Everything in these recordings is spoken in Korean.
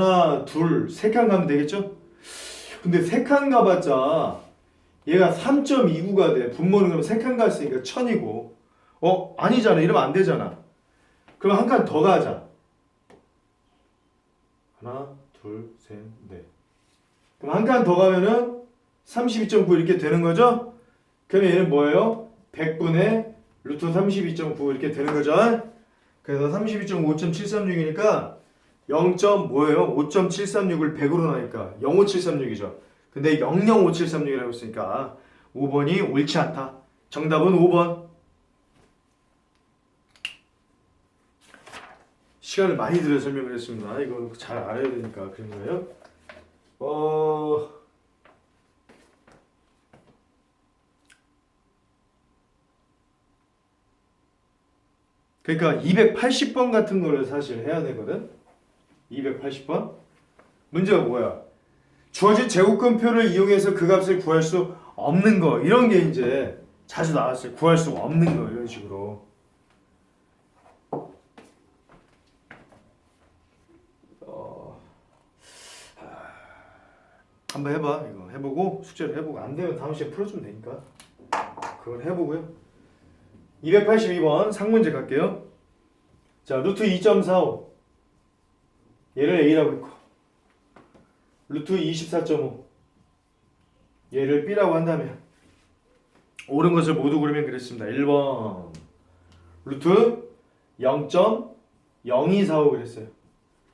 하나, 둘, 세 칸 가면 되겠죠? 근데 세 칸 가봤자 얘가 3.29가 돼. 분모는 그럼 세 칸 갔으니까 1000이고. 어? 아니잖아. 이러면 안 되잖아. 그럼 한 칸 더 가자. 하나, 둘, 셋, 넷. 그럼 한 칸 더 가면은 32.9 이렇게 되는 거죠? 그러면 얘는 뭐예요? 100분의 루트 32.9 이렇게 되는 거죠? 그래서 32.5.736이니까 0. 뭐예요? 5.736을 100으로 나니까 05736이죠. 근데 005.736이라고 했으니까 5번이 옳지 않다. 정답은 5번. 시간을 많이 들여 설명을 했습니다. 이거 잘 알아야 되니까 그런 거예요. 어 그러니까 280번 같은 거를 사실 해야 되거든. 280번? 문제가 뭐야? 주어진 제곱근표를 이용해서 그 값을 구할 수 없는 거 이런 게 이제 자주 나왔어요. 구할 수 없는 거 이런 식으로. 어, 하, 한번 해봐 이거 해보고 숙제를 해보고 안 되면 다음 시간에 풀어주면 되니까 그걸 해보고요. 282번 상문제 갈게요. 자 루트 2.45 얘를 A라고 했고 루트 24.5 얘를 B라고 한다면 옳은 것을 모두 고르면 그랬습니다. 1번 루트 0.0245 그랬어요.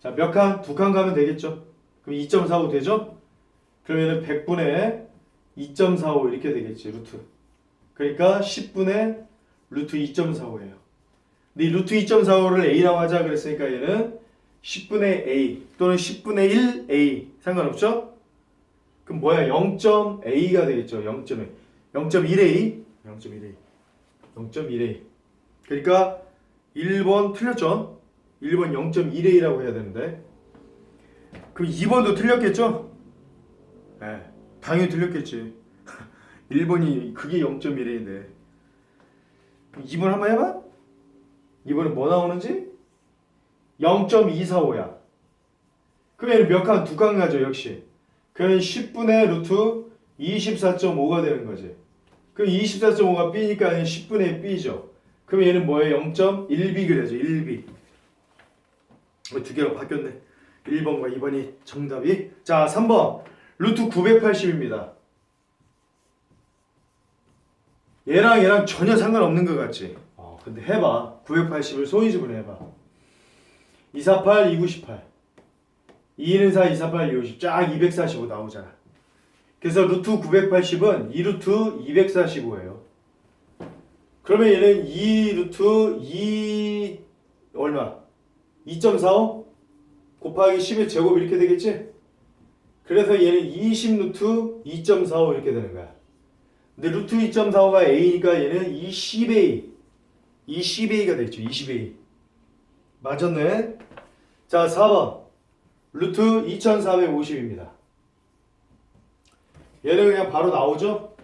자 몇 칸? 두 칸 가면 되겠죠? 그럼 2.45 되죠? 그러면은 100분의 2.45 이렇게 되겠지 루트 그러니까 10분의 루트 2.45예요. 근데 이 루트 2.45를 A라고 하자 그랬으니까 얘는 10분의 A 또는 10분의 1A 상관없죠? 그럼 뭐야? 0.A가 되겠죠. 0.A. 0.1A. 0.1A. 0.1A. 그러니까 1번 틀렸죠? 1번 0.1A라고 해야 되는데 그럼 2번도 틀렸겠죠? 네, 당연히 틀렸겠지. 1번이 그게 0.1A인데 2번 한번 해봐? 2번은 뭐 나오는지? 0.245야. 그러면 몇 칸? 두 칸 가죠, 역시. 그러면 10분의 루트 24.5가 되는 거지. 그럼 24.5가 B니까 얘는 10분의 B죠. 그럼 얘는 뭐예요? 0.1B 그래야죠, 1B. 어, 두 개로 바뀌었네. 1번과 2번이 정답이. 자, 3번. 루트 980입니다. 얘랑 얘랑 전혀 상관없는 것 같지? 어, 근데 해봐. 980을 소인수분 해봐. 248, 298. 2는 4, 248, 250. 쫙 245 나오잖아. 그래서 루트 980은 2루트 245예요. 그러면 얘는 2루트 2 얼마? 2.45 곱하기 10의 제곱 이렇게 되겠지? 그래서 얘는 20루트 2.45 이렇게 되는 거야. 근데 루트 2.45가 A니까 얘는 20A 20A가 되겠죠 20A 맞았네. 자 4번. 루트 2450입니다. 얘는 그냥 바로 나오죠?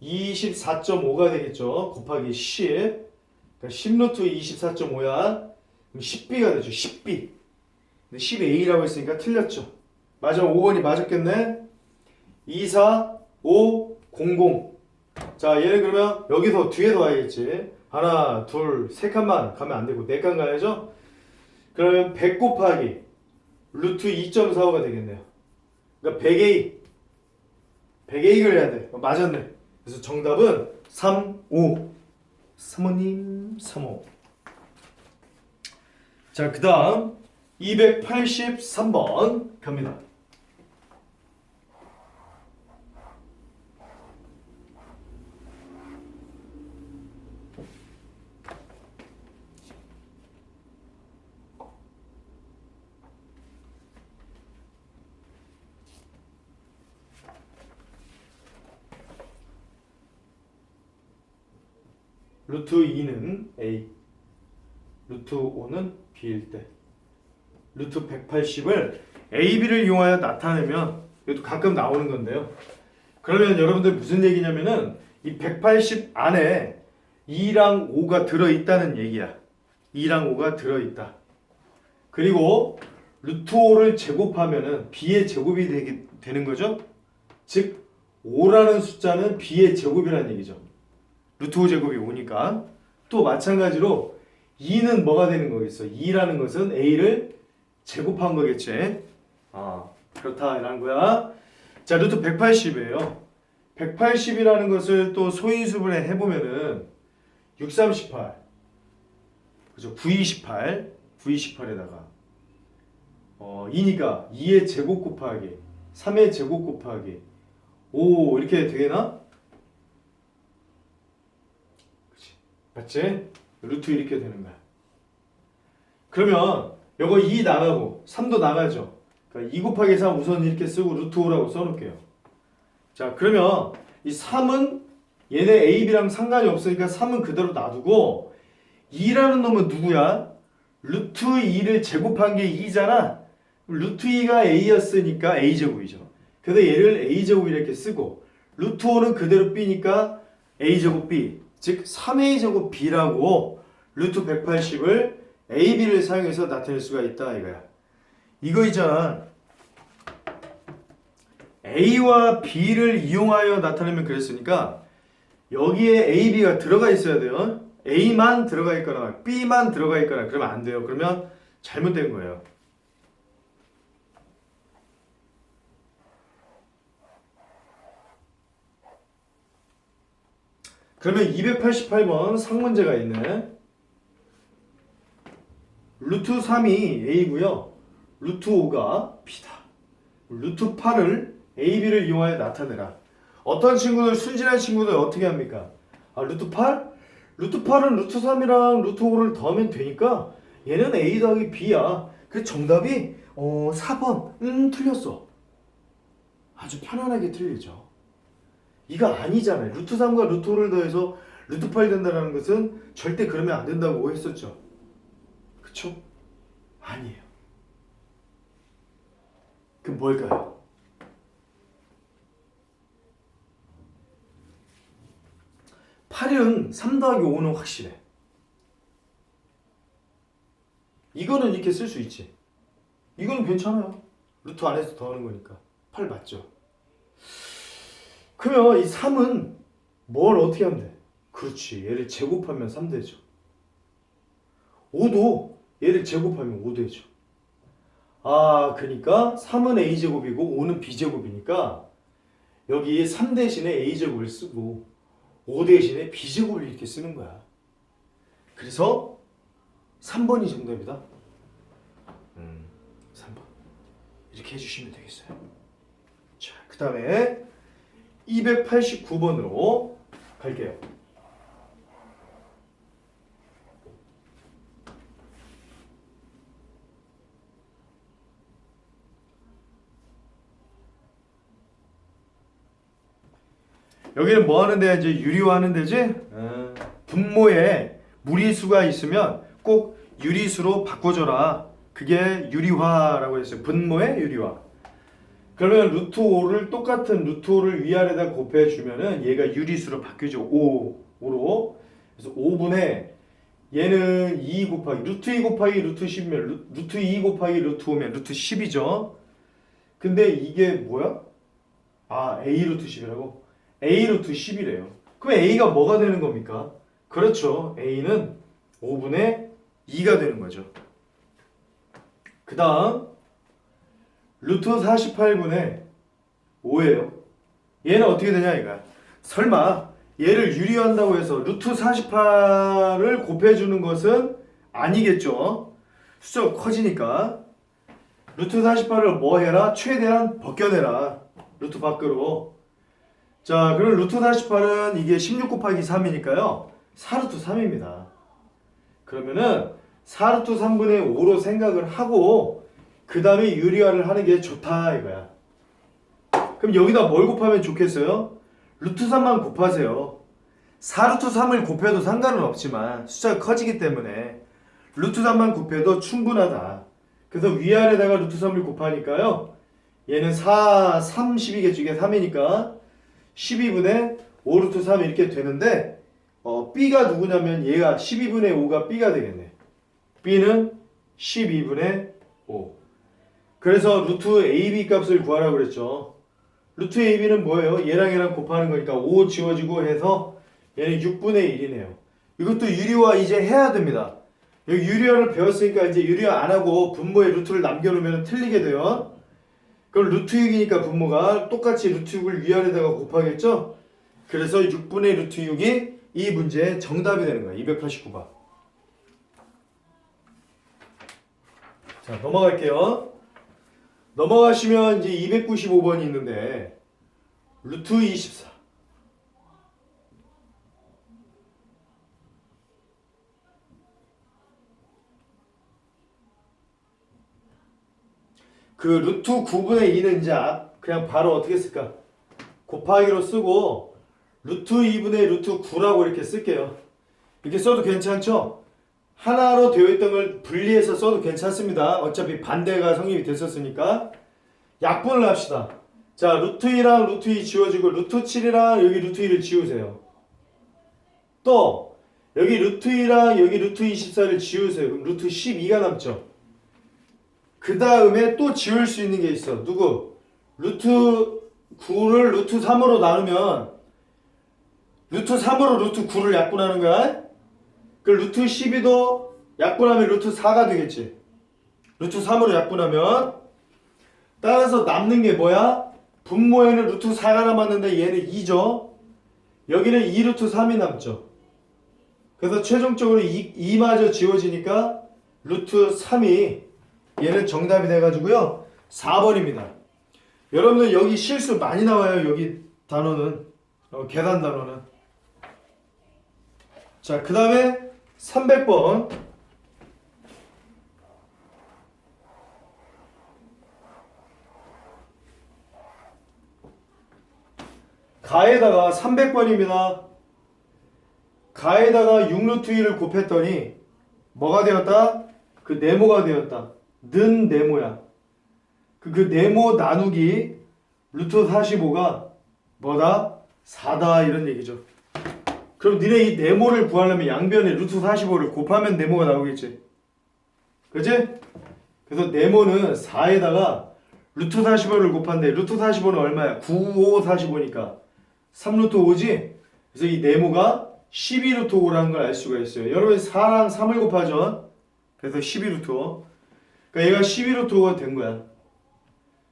24.5가 되겠죠? 곱하기 10 그러니까 10루트 24.5야 그럼 10B가 되죠 10B 근데 10A라고 했으니까 틀렸죠. 맞아 5번이 맞았겠네. 24 5 00 자, 얘는 그러면 여기서 뒤에서 와야겠지. 하나, 둘, 세 칸만 가면 안 되고 네 칸 가야죠. 그러면 100 곱하기 루트 2.45가 되겠네요. 그러니까 100A 100A를 해야 돼. 어, 맞았네. 그래서 정답은 3, 5. 사모님 3, 5. 자, 그 다음 283번 갑니다. 루트 2는 A, 루트 5는 B일 때 루트 180을 A, B를 이용하여 나타내면 이것도 가끔 나오는 건데요. 그러면 여러분들 무슨 얘기냐면은 이 180 안에 2랑 5가 들어있다는 얘기야. 2랑 5가 들어있다. 그리고 루트 5를 제곱하면은 b의 제곱이 되게, 되는 거죠. 즉 5라는 숫자는 b의 제곱이라는 얘기죠. 루트 5 제곱이 5니까 또 마찬가지로 2는 뭐가 되는 거겠어? 2라는 것은 a를 제곱한 거겠지. 아 그렇다라는 거야. 자 루트 180이에요. 180이라는 것을 또 소인수분해 해보면은 6, 3, 18 그죠? 9, 2, 18 9, 2, 18에다가 어 2니까 2의 제곱 곱하기 3의 제곱 곱하기 5 이렇게 되나? 그치 맞지? 루트 이렇게 되는 거야 그러면 요거 2 나가고 3도 나가죠. 그러니까 2 곱하기 3 우선 이렇게 쓰고 루트 5라고 써놓을게요. 자 그러면 이 3은 얘네 A, B랑 상관이 없으니까 3은 그대로 놔두고 2라는 놈은 누구야? 루트 2를 제곱한 게 2잖아. 루트 2가 A였으니까 A제곱이죠. 그래서 얘를 A제곱 이렇게 쓰고 루트 5는 그대로 B니까 A제곱 B. 즉 3A제곱 B라고 루트 180을 AB를 사용해서 나타낼 수가 있다 이거야 이거 있잖아 A와 B를 이용하여 나타내면 그랬으니까 여기에 A, B가 들어가 있어야 돼요. A만 들어가 있거나 B만 들어가 있거나 그러면 안 돼요. 그러면 잘못된 거예요. 그러면 288번 상문제가 있네. 루트 3이 A고요. 루트 5가 B다. 루트 8을 A, B를 이용하여 나타내라. 어떤 친구들 순진한 친구들 어떻게 합니까? 아 루트 8? 루트 8은 루트 3이랑 루트 5를 더하면 되니까 얘는 A 더하기 B야. 그 정답이 어 4번. 음 틀렸어. 아주 편안하게 틀리죠. 이거 아니잖아요. 루트 3과 루트 5를 더해서 루트 8 된다는 것은 절대 그러면 안 된다고 했었죠. 그쵸? 아니에요. 그럼 뭘까요? 8은 3 더하기 5는 확실해. 이거는 이렇게 쓸 수 있지. 이거는 괜찮아요. 루트 안에서 더하는 거니까. 8 맞죠? 그러면 이 3은 뭘 어떻게 하면 돼? 그렇지. 얘를 제곱하면 3 되죠. 5도 얘를 제곱하면 5 되죠. 아, 그러니까 3은 a제곱이고 5는 b제곱이니까 여기 3 대신에 a제곱을 쓰고 5 대신에 b제곱을 이렇게 쓰는 거야. 그래서 3번이 정답이다. 음, 3번. 이렇게 해주시면 되겠어요. 자, 그 다음에 289번으로 갈게요. 여기는 뭐 하는 이제 유리화하는 데지? 어, 분모에 무리수가 있으면 꼭 유리수로 바꿔줘라. 그게 유리화라고 했어요. 분모의 유리화. 그러면 루트 5를 똑같은 루트 5를 위아래다 곱해주면은 얘가 유리수로 바뀌죠. 5, 5로. 그래서 5분의 얘는 2 곱하기 루트 2 곱하기 루트 10이면 루트 2 곱하기 루트 5면 루트 10이죠. 근데 이게 뭐야? 아 A 루트 10이라고? A 루트 10이래요. 그럼 A가 뭐가 되는 겁니까? 그렇죠. A는 5분의 2가 되는 거죠. 그 다음 루트 48분의 5예요. 얘는 어떻게 되냐 이거 설마 얘를 유리한다고 해서 루트 48을 곱해주는 것은 아니겠죠. 숫자가 커지니까 루트 48을 뭐 해라? 최대한 벗겨내라. 루트 밖으로. 자, 그럼 루트 48은 이게 16 곱하기 3이니까요. 4루트 3입니다. 그러면은 4루트 3분의 5로 생각을 하고 그 다음에 유리화를 하는 게 좋다 이거야. 그럼 여기다 뭘 곱하면 좋겠어요? 루트 3만 곱하세요. 4루트 3을 곱해도 상관은 없지만 숫자가 커지기 때문에 루트 3만 곱해도 충분하다. 그래서 위아래다가 루트 3을 곱하니까요. 얘는 4, 30이겠죠. 이게 3이니까 12분의 5 루트 3 이렇게 되는데 어, B가 누구냐면 얘가 12분의 5가 B가 되겠네. B는 12분의 5. 그래서 루트 AB 값을 구하라고 그랬죠. 루트 AB는 뭐예요? 얘랑 얘랑 곱하는 거니까 5 지워지고 해서 얘는 6분의 1이네요. 이것도 유리화 이제 해야 됩니다. 여기 유리화를 배웠으니까 이제 유리화 안 하고 분모에 루트를 남겨놓으면 틀리게 돼요. 그럼 루트 6이니까 분모가 똑같이 루트 6을 위아래다가 곱하겠죠? 그래서 6분의 루트 6이 이 문제의 정답이 되는 거야. 289번. 자, 넘어갈게요. 넘어가시면 이제 295번이 있는데 루트 24. 그 루트 9분의 2는 이제 앞- 그냥 바로 어떻게 쓸까? 곱하기로 쓰고 루트 2분의 루트 9라고 이렇게 쓸게요. 이렇게 써도 괜찮죠? 하나로 되어 있던 걸 분리해서 써도 괜찮습니다. 어차피 반대가 성립이 됐었으니까 약분을 합시다. 자, 루트 2랑 루트 2 지워지고 루트 7이랑 여기 루트 2를 지우세요. 또 여기 루트 2랑 여기 루트 24를 지우세요. 그럼 루트 12가 남죠. 그 다음에 또 지울 수 있는 게 있어. 누구? 루트 9를 루트 3으로 나누면 루트 3으로 루트 9를 약분하는 거야. 그 루트 12도 약분하면 루트 4가 되겠지. 루트 3으로 약분하면 따라서 남는 게 뭐야? 분모에는 루트 4가 남았는데 얘는 2죠. 여기는 2루트 3이 남죠. 그래서 최종적으로 2, 2마저 지워지니까 루트 3이 얘는 정답이 돼가지고요. 4번입니다. 여러분들 여기 실수 많이 나와요. 여기 단어는 어, 계산 단어는. 자, 그 다음에 300번. 가에다가 300번입니다. 가에다가 6루트 2를 곱했더니 뭐가 되었다? 그 네모가 되었다. 는 네모야. 그, 그 네모 나누기 루트 45가 뭐다? 4다 이런 얘기죠. 그럼 니네 이 네모를 구하려면 양변에 루트 45를 곱하면 네모가 나오겠지. 그지? 그래서 네모는 4에다가 루트 45를 곱한데 루트 45는 얼마야? 9, 5, 45니까 3루트 5지? 그래서 이 네모가 12루트 5라는 걸 알 수가 있어요. 여러분 4랑 3을 곱하죠? 그래서 12루트 5. 그러니까 얘가 12루트 5가 된 거야.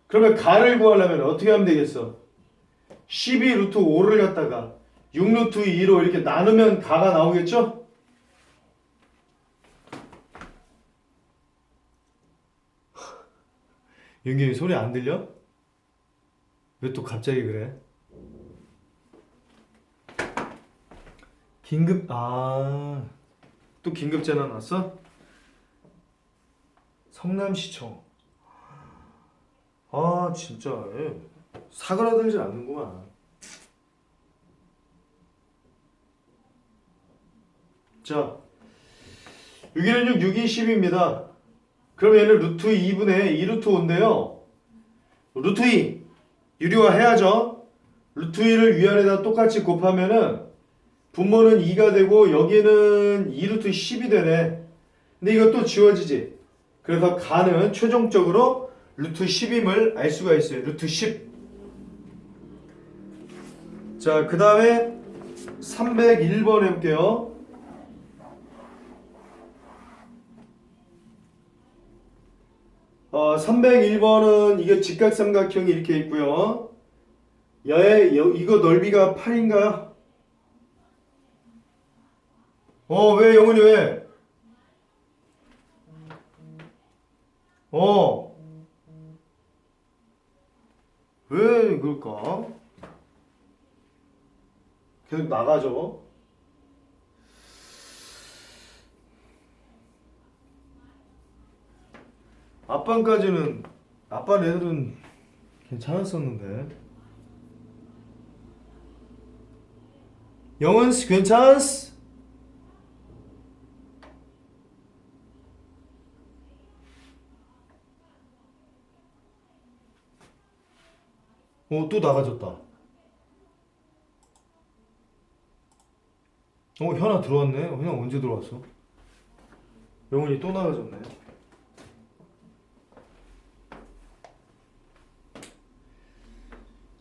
그러면 가를 구하려면 어떻게 하면 되겠어? 12루트 5를 갖다가 6루트 2로 이렇게 나누면 가가 나오겠죠? 윤경이 소리 안 들려? 왜 또 갑자기 그래? 긴급 아 또 긴급 전화 왔어? 성남시청. 아 진짜. 얘 사그라들지 않는구만. 자 6일은 6, 6이 10입니다. 그럼 얘는 루트 2분의 2루트 5인데요. 루트 2 유리화 해야죠. 루트 2를 위아래다 똑같이 곱하면은 분모는 2가 되고 여기는 2루트 10이 되네. 근데 이것도 지워지지 그래서 가는 최종적으로 루트 10임을 알 수가 있어요. 루트 10. 자, 그 다음에 301번 해볼게요. 어, 301번은 이게 직각삼각형이 이렇게 있고요. 여, 이거 넓이가 8인가요? 어, 왜 영훈이 왜? 어. 왜 그럴까? 계속 나가죠. 아빠까지는 아빠 애들은 괜찮았었는데. 영은 괜찮았어? 어, 또 나가졌다. 어, 현아 들어왔네. 현아 언제 들어왔어? 영훈이 또 나가졌네.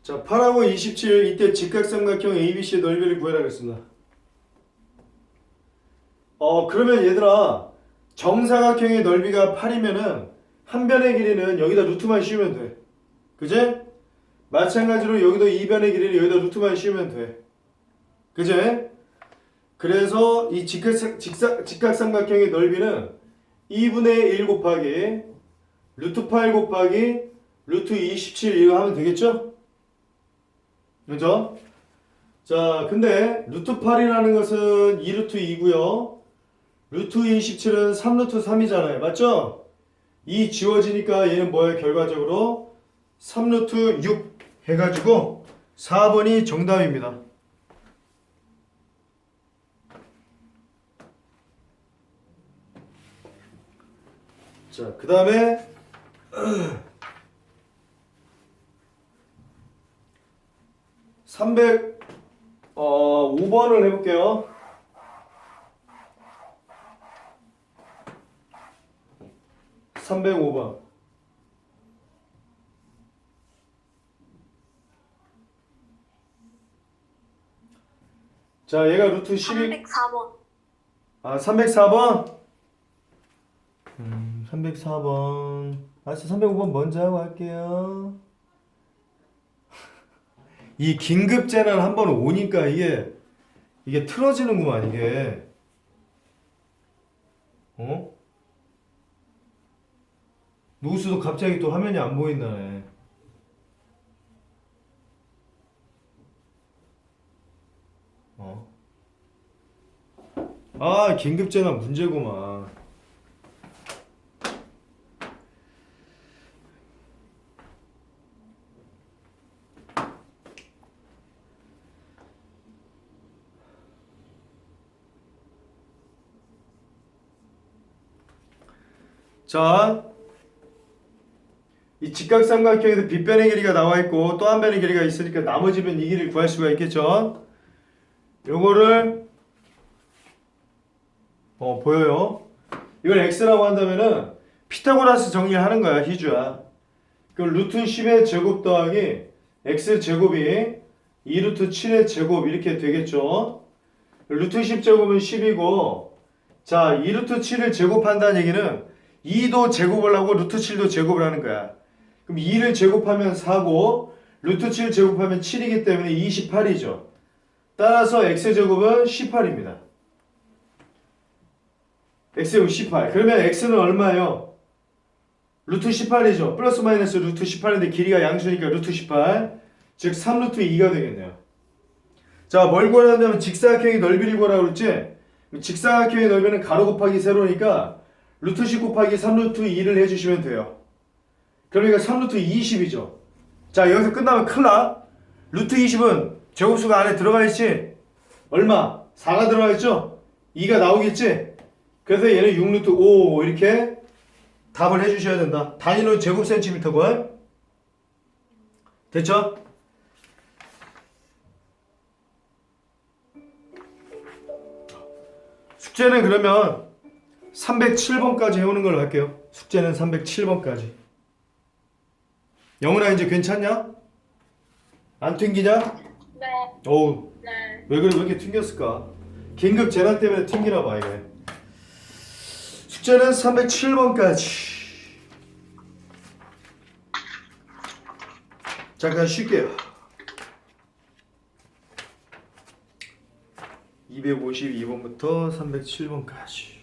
자, 8하고 27 이때 직각삼각형 ABC의 넓이를 구해라 그랬습니다. 어, 그러면 얘들아 정사각형의 넓이가 8이면은 한 변의 길이는 여기다 루트만 씌우면 돼. 그제? 마찬가지로 여기도 이 변의 길이를 여기다 루트만 씌우면 돼. 그제? 그래서 이 직각, 직사, 직각삼각형의 넓이는 2분의 1 곱하기 루트 8 곱하기 루트 27 이거 하면 되겠죠? 그죠? 자, 근데 루트 8이라는 것은 2루트 2고요. 루트 27은 3루트 3이잖아요. 맞죠? 이 지워지니까 얘는 뭐예요? 결과적으로 3루트 6 해가지고 4번이 정답입니다. 자, 그 다음에 삼백 어 5번을 해볼게요. 삼백오 번. 자, 얘가 루트 12. 304번. 아, 304번? 음, 304번. 알았어, 305번 먼저 하고 할게요. 이 긴급 재난 한 번 오니까 이게, 이게 틀어지는구만, 이게. 어? 누구스도 갑자기 또 화면이 안 보인다네. 어? 아, 긴급 재난 문제구만. 자, 이 직각삼각형에서 빗변의 길이가 나와 있고 또 한 변의 길이가 있으니까 나머지 변 이 길이를 구할 수가 있겠죠. 요거를 어 보여요. 이걸 x라고 한다면은 피타고라스 정리하는 거야 희주야. 그럼 루트 10의 제곱 더하기 x 제곱이 2루트 7의 제곱 이렇게 되겠죠. 루트 10 제곱은 10이고 자 2루트 7을 제곱한다는 얘기는 2도 제곱을 하고 루트 7도 제곱을 하는 거야. 그럼 2를 제곱하면 4고 루트 7 제곱하면 7이기 때문에 28이죠. 따라서 x제곱은 18입니다. X제곱 18. 그러면 x는 얼마예요? 루트 18이죠. 플러스 마이너스 루트 18인데 길이가 양수니까 루트 18. 즉 3루트 2가 되겠네요. 자, 뭘 구하냐면 직사각형의 넓이를 구하라고 그랬지? 직사각형의 넓이는 가로 곱하기 세로니까 루트 10 곱하기 3루트 2를 해주시면 돼요. 그러니까 3루트 20이죠. 자, 여기서 끝나면 큰일 나. 루트 20은 제곱수가 안에 들어가 있지? 얼마? 4가 들어가 있죠? 2가 나오겠지? 그래서 얘는 6루트 5 이렇게 답을 해주셔야 된다. 단위는 제곱 센티미터고. 됐죠? 숙제는 그러면 307번까지 해오는 걸로 할게요. 숙제는 307번까지. 영훈아 이제 괜찮냐? 안 튕기냐? 네. 어우 네. 왜 그래 왜 이렇게 튕겼을까? 긴급 재난 때문에 튕기나 봐 이게. 숙제는 307번까지. 잠깐 쉴게요. 252번부터 307번까지.